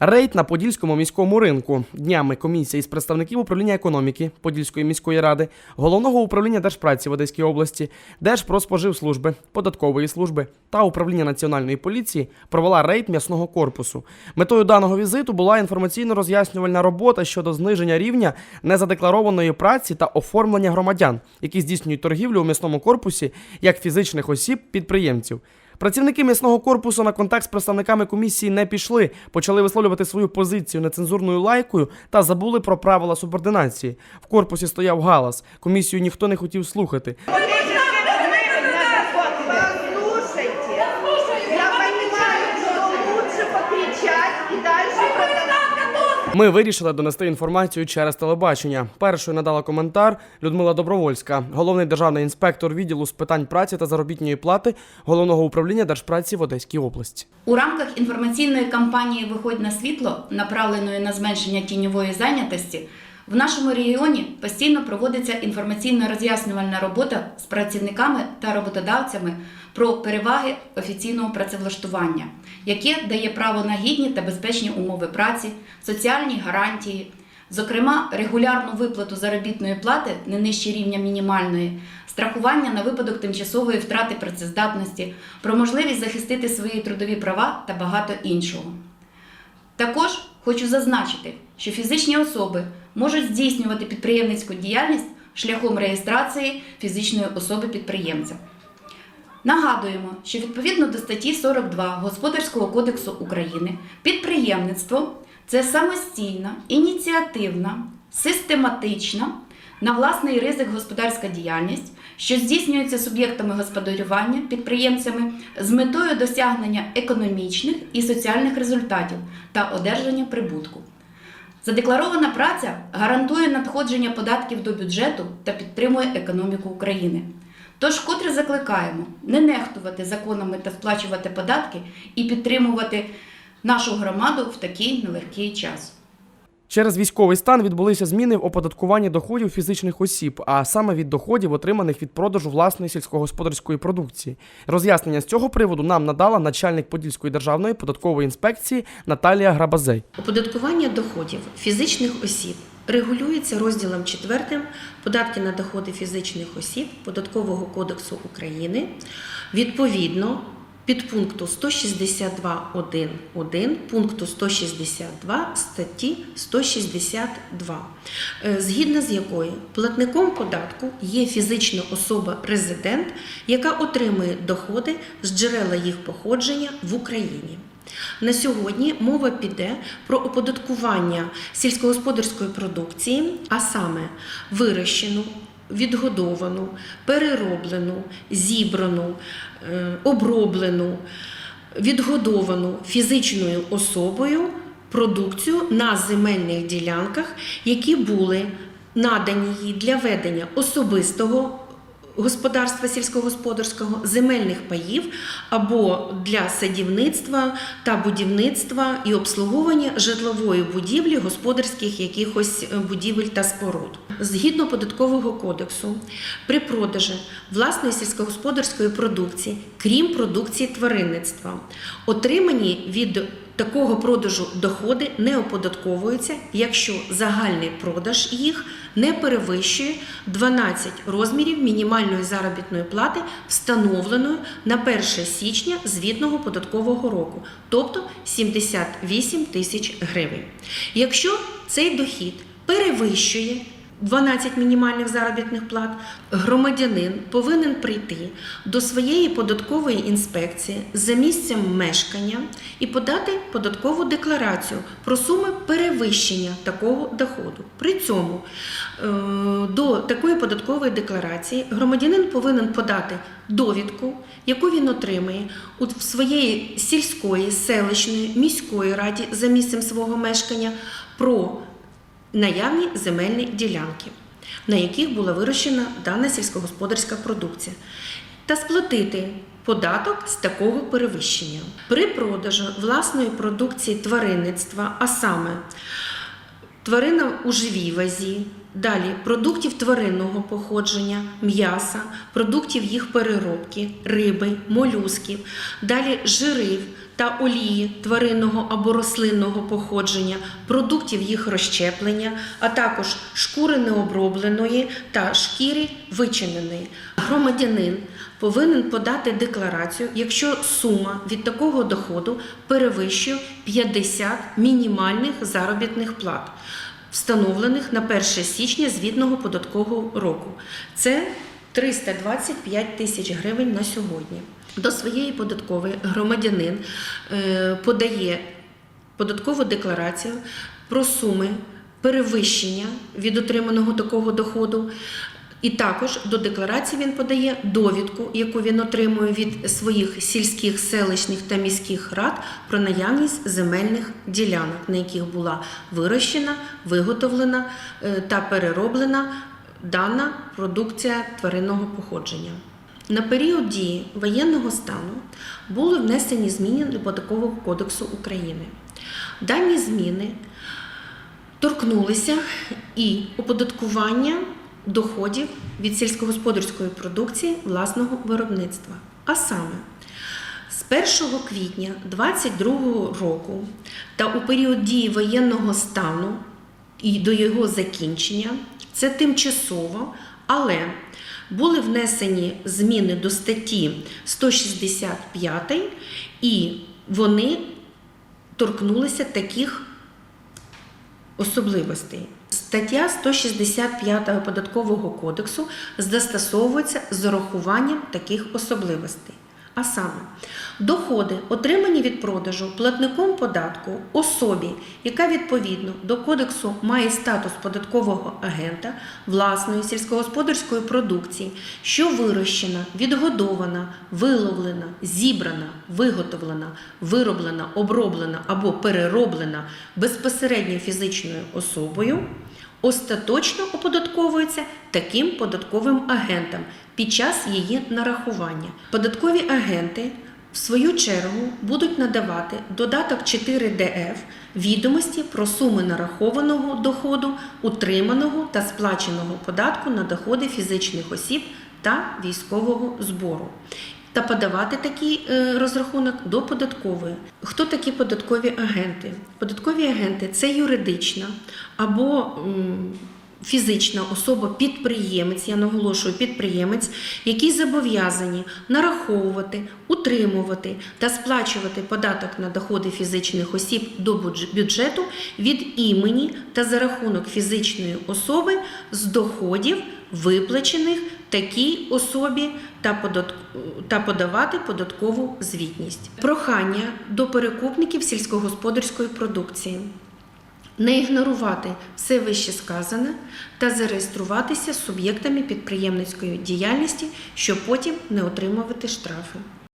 Рейд на Подільському міському ринку. Днями комісія із представників управління економіки Подільської міської ради, головного управління Держпраці в Одеській області, Держпродспоживслужби, податкової служби та управління національної поліції провела рейд м'ясного корпусу. Метою даного візиту була інформаційно-роз'яснювальна робота щодо зниження рівня незадекларованої праці та оформлення громадян, які здійснюють торгівлю у м'ясному корпусі як фізичних осіб підприємців. Працівники м'ясного корпусу на контакт з представниками комісії не пішли, почали висловлювати свою позицію нецензурною лайкою та забули про правила субординації. В корпусі стояв галас. Комісію ніхто не хотів слухати. Ми вирішили донести інформацію через телебачення. Першою надала коментар Людмила Добровольська, головний державний інспектор відділу з питань праці та заробітної плати головного управління Держпраці в Одеській області. У рамках інформаційної кампанії Виходь на світло, направленої на зменшення тіньової зайнятості, в нашому регіоні постійно проводиться інформаційно роз'яснювальна робота з працівниками та роботодавцями про переваги офіційного працевлаштування, яке дає право на гідні та безпечні умови праці, соціальні гарантії, зокрема регулярну виплату заробітної плати не нижче рівня мінімальної, страхування на випадок тимчасової втрати працездатності, про можливість захистити свої трудові права та багато іншого. Також хочу зазначити, що фізичні особи можуть здійснювати підприємницьку діяльність шляхом реєстрації фізичної особи підприємця. Нагадуємо, що відповідно до статті 42 Господарського кодексу України підприємництво це самостійна, ініціативна, систематична, на власний ризик господарська діяльність, що здійснюється суб'єктами господарювання підприємцями з метою досягнення економічних і соціальних результатів та одержання прибутку. Задекларована праця гарантує надходження податків до бюджету та підтримує економіку України. Тож котре закликаємо не нехтувати законами та сплачувати податки і підтримувати нашу громаду в такий нелегкий час. Через військовий стан відбулися зміни в оподаткуванні доходів фізичних осіб, а саме від доходів, отриманих від продажу власної сільськогосподарської продукції. Роз'яснення з цього приводу нам надала начальник Подільської державної податкової інспекції Наталія Грабазей. Оподаткування доходів фізичних осіб регулюється розділом 4 податки на доходи фізичних осіб Податкового кодексу України відповідно підпункту 162.1.1 пункту 162 статті 162, е, згідно з якою платником податку є фізична особа-резидент, яка отримує доходи з джерела їх походження в Україні. На сьогодні мова піде про оподаткування сільськогосподарської продукції, а саме вирощену, відгодовану, перероблену, зібрану, е, оброблену, відгодовану фізичною особою продукцію на земельних ділянках, які були надані їй для ведення особистого господарства сільськогосподарського, земельних паїв або для садівництва та будівництва і обслуговування житлової будівлі, господарських якихось е, будівель та споруд. Згідно податкового кодексу, при продажі власної сільськогосподарської продукції, крім продукції тваринництва, отримані від Такого продажу доходи не оподатковуються, якщо загальний продаж їх не перевищує 12 розмірів мінімальної заробітної плати, встановленої на 1 січня звітного податкового року, тобто 78 тисяч гривень. Якщо цей дохід перевищує 12 мінімальних заробітних плат, громадянин повинен прийти до своєї податкової інспекції за місцем мешкання і подати податкову декларацію про суми перевищення такого доходу. При цьому е, до такої податкової декларації громадянин повинен подати довідку, яку він отримає у своєї сільської, селищної, міської раді за місцем свого мешкання про наявні земельні ділянки, на яких була вирощена дана сільськогосподарська продукція, та сплатити податок з такого перевищення. При продажу власної продукції тваринництва, а саме тварина у живій вазі, далі. Продуктів тваринного походження, м'яса, продуктів їх переробки, риби, молюсків, далі. Жирів та олії тваринного або рослинного походження, продуктів їх розщеплення, а також шкури необробленої та шкіри вичиненої. Громадянин повинен подати декларацію, якщо сума від такого доходу перевищує 50 мінімальних заробітних плат, встановлених на 1 січня звітного податкового року. Це 325 тисяч гривень на сьогодні. До своєї податкової громадянин е, подає податкову декларацію про суми перевищення від отриманого такого доходу. І також до декларації він подає довідку, яку він отримує від своїх сільських, селищних та міських рад про наявність земельних ділянок, на яких була вирощена, виготовлена е, та перероблена дана продукція тваринного походження. На період дії воєнного стану були внесені зміни до Податкового кодексу України. Дані зміни торкнулися і оподаткування доходів від сільськогосподарської продукції власного виробництва. А саме з 1 квітня 2022 року та у період дії воєнного стану і до його закінчення це тимчасово, але були внесені зміни до статті 165 і вони торкнулися таких особливостей. Стаття 165 податкового кодексу застосовується з урахуванням таких особливостей. А саме, доходи, отримані від продажу платником податку особі, яка відповідно до кодексу має статус податкового агента власної сільськогосподарської продукції, що вирощена, відгодована, виловлена, зібрана, виготовлена, вироблена, оброблена або перероблена безпосередньо фізичною особою, остаточно оподатковується таким податковим агентом під час її нарахування. Податкові агенти в свою чергу будуть надавати додаток 4 ДФ відомості про суми нарахованого доходу, утриманого та сплаченого податку на доходи фізичних осіб та військового збору. Та подавати такий е, розрахунок до податкової. Хто такі податкові агенти? Податкові агенти це юридична або фізична особа, підприємець, я наголошую, підприємець, які зобов'язані нараховувати, утримувати та сплачувати податок на доходи фізичних осіб до бюджету від імені та за рахунок фізичної особи з доходів, виплачених такій особі та, подавати податкову звітність. Прохання до перекупників сільськогосподарської продукції. Не ігнорувати все вище сказане та зареєструватися суб'єктами підприємницької діяльності, щоб потім не отримувати штрафи.